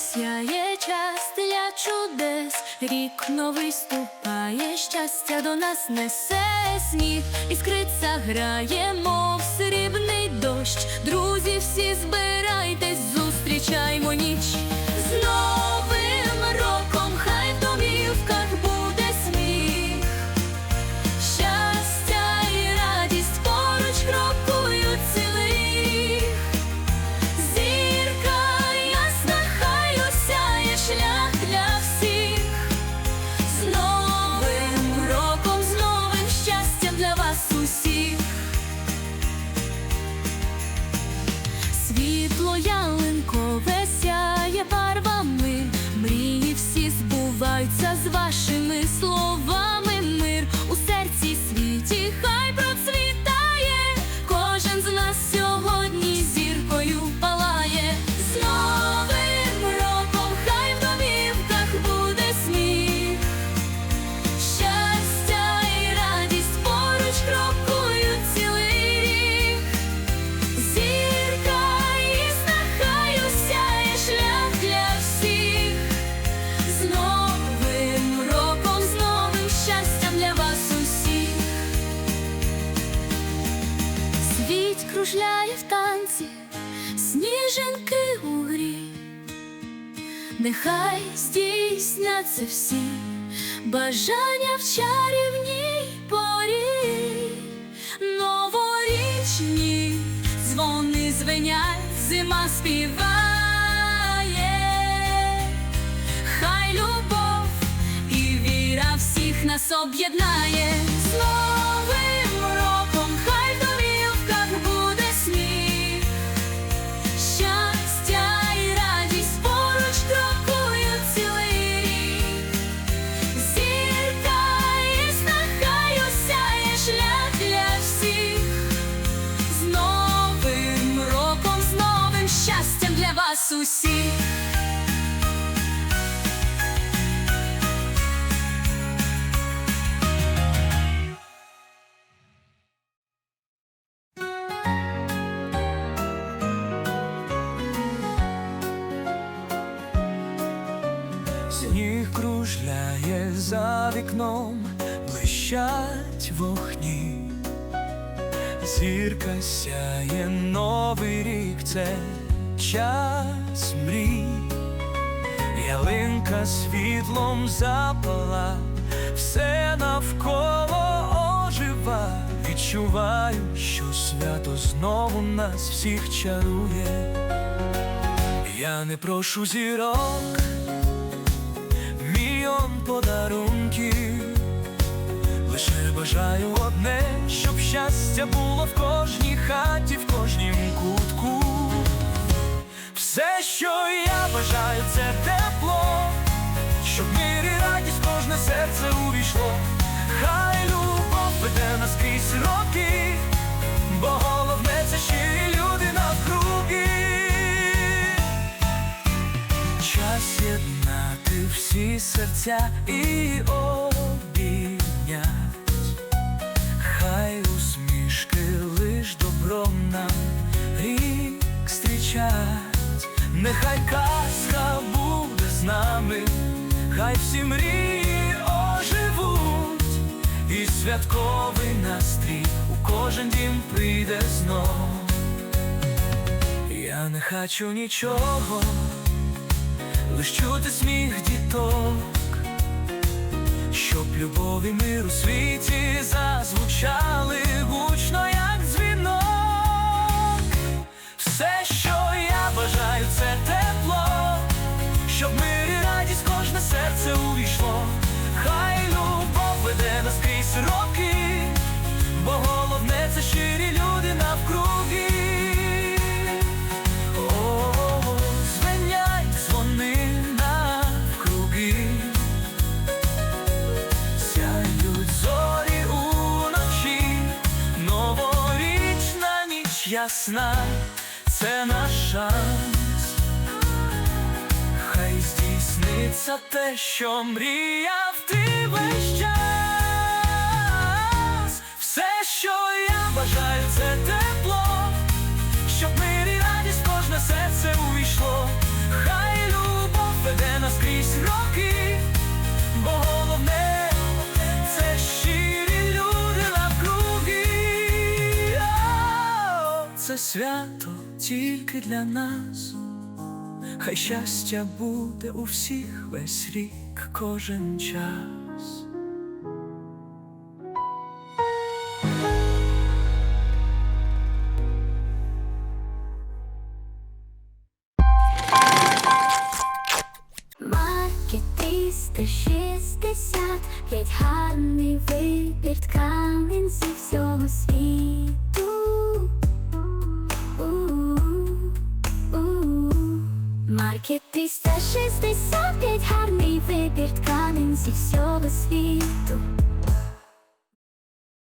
Настає час для чудес, рік новий ступає, щастя до нас несе сніг, іскриця грає, мов срібний дощ. Друзі, всі збирайтесь, зустрічаймо ніч. Вашими словами. Кружляє в танці, сніжинки у грі. Нехай здійсняться всі бажання в чарівній порі, новорічні дзвони звенять, зима співає, хай любов і віра всіх нас об'єднає Сніг кружляє за вікном, блищать вогні, зірка сяє новий рік, це час мрій, ялинка світлом запала, все навколо ожива. Відчуваю, що свято знову нас всіх чарує. Я не прошу зірок щастя було в кожній хаті, в кожнім кутку. Все, що я бажаю, це тепло, щоб мир і радість кожне серце увійшло. Хай любов веде нас крізь роки, бо головне це щирі люди навкруги. Час єднати всі серця і обійнять, нехай казка буде з нами, хай всі мрії оживуть, і святковий настрій у кожен дім прийде знов. Я не хочу нічого лиш чути сміх діток, щоб любов і мир у світі зазвучали гучно, ясна, це наш шанс. Хай здійсниться те, що мріяв ти свято тільки для нас. Хай щастя буде у всіх весь рік, кожен час. Марки 365 гарний вибір Марки 365 гарний вибір тканин зі всього світу.